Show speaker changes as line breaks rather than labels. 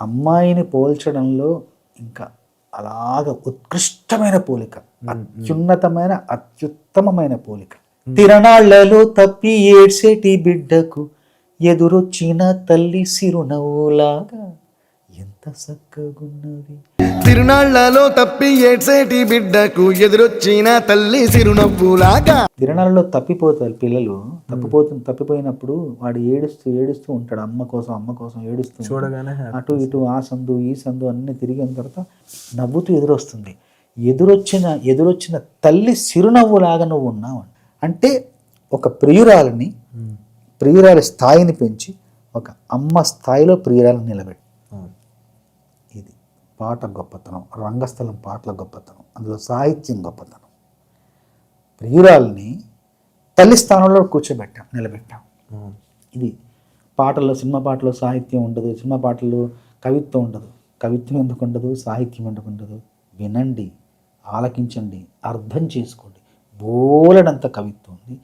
అమ్మాయిని పోల్చడంలో ఇంకా అలాగ ఉత్కృష్టమైన పోలిక అత్యున్నతమైన అత్యుత్తమమైన పోలిక. తిరణాళ్ళలో తప్పి ఏడ్సేటి బిడ్డకు ఎదురొచ్చిన తల్లి సిరునవ్వులాగా. ఎంత చక్కగున్నది.
తిరునాళ్ళలో తప్పి ఏడ్సేటి బిడ్డకు ఎదురొచ్చిన తల్లి సిరునవ్వులాగా
తిరణాలలో తప్పిపోతారు పిల్లలు తప్పిపోతు తప్పిపోయినప్పుడు వాడు ఏడుస్తూ ఏడుస్తూ ఉంటాడు అమ్మ కోసం అమ్మ కోసం ఏడుస్తూ.
చూడగానే.
అటు ఇటు ఆ సందు ఈ సందు అన్ని తిరిగిన తర్వాత నవ్వుతూ ఎదురొస్తుంది. ఎదురొచ్చిన ఎదురొచ్చిన తల్లి చిరునవ్వులాగా నువ్వు ఉన్నావు అంటే. ఒక ప్రియురాలని ప్రియురాలి స్థాయిని పెంచి ఒక అమ్మ స్థాయిలో ప్రియురాలను నిలబెట్టి. ఇది పాట గొప్పతనం రంగస్థలం పాటల గొప్పతనం అందులో సాహిత్యం గొప్పతనం. ప్రియురాల్ని తల్లి స్థానంలో కూర్చోబెట్టాం నిలబెట్టాం. ఇది పాటల్లో సినిమా పాటలో సాహిత్యం ఉండదు సినిమా పాటల్లో కవిత్వం ఉండదు. కవిత్వం ఎందుకు ఉండదు? సాహిత్యం ఎందుకు ఉండదు? వినండి ఆలకించండి అర్థం చేసుకోండి. బోలెడంత కవిత్వం ఉంది.